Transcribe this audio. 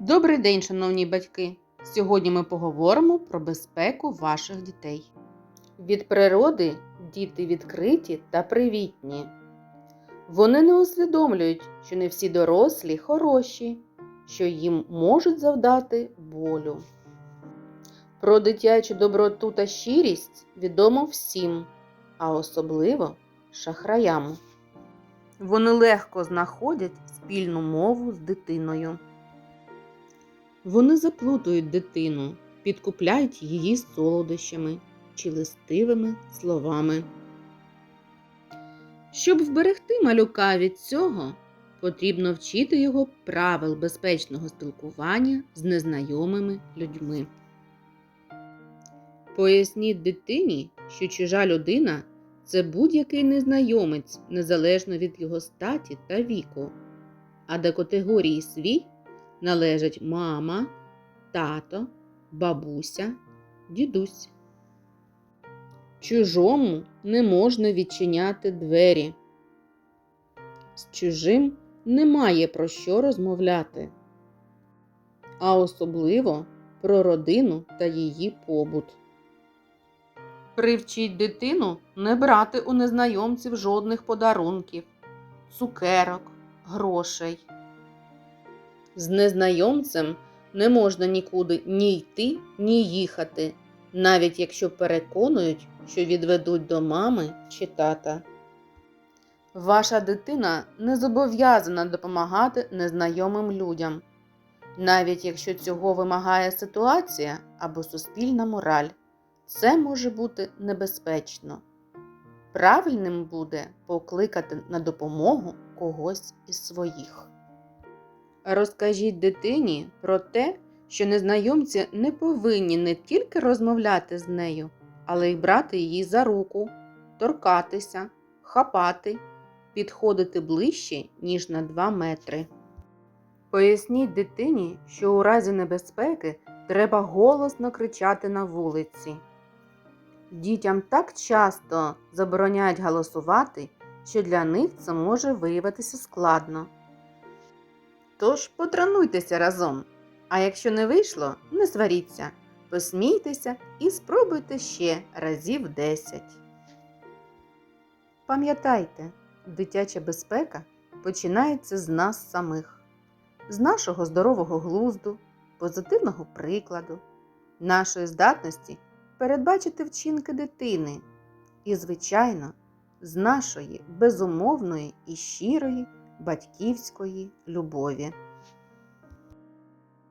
Добрий день, шановні батьки! Сьогодні ми поговоримо про безпеку ваших дітей. Від природи діти відкриті та привітні. Вони не усвідомлюють, що не всі дорослі хороші, що їм можуть завдати болю. Про дитячу доброту та щирість відомо всім, а особливо шахраям. Вони легко знаходять спільну мову з дитиною. Вони заплутують дитину, підкупляють її солодощами чи листивими словами. Щоб вберегти малюка від цього, потрібно вчити його правил безпечного спілкування з незнайомими людьми. Поясніть дитині, що чужа людина це будь-який незнайомець, незалежно від його статі та віку, а до категорії свій належать мама, тато, бабуся, дідусь. Чужому не можна відчиняти двері. З чужим немає про що розмовляти, а особливо про родину та її побут. Привчіть дитину не брати у незнайомців жодних подарунків, цукерок, грошей. З незнайомцем не можна нікуди ні йти, ні їхати, навіть якщо переконують, що відведуть до мами чи тата. Ваша дитина не зобов'язана допомагати незнайомим людям, навіть якщо цього вимагає ситуація або суспільна мораль. Це може бути небезпечно. Правильним буде покликати на допомогу когось із своїх. Розкажіть дитині про те, що незнайомці не повинні не тільки розмовляти з нею, але й брати її за руку, торкатися, хапати, підходити ближче, ніж на 2 метри. Поясніть дитині, що у разі небезпеки треба голосно кричати на вулиці. Дітям так часто забороняють голосувати, що для них це може виявитися складно. Тож потренуйтеся разом. А якщо не вийшло, не сваріться, посмійтеся і спробуйте ще разів 10. Пам'ятайте, дитяча безпека починається з нас самих, з нашого здорового глузду, позитивного прикладу, нашої здатності передбачити вчинки дитини і, звичайно, з нашої безумовної і щирої батьківської любові.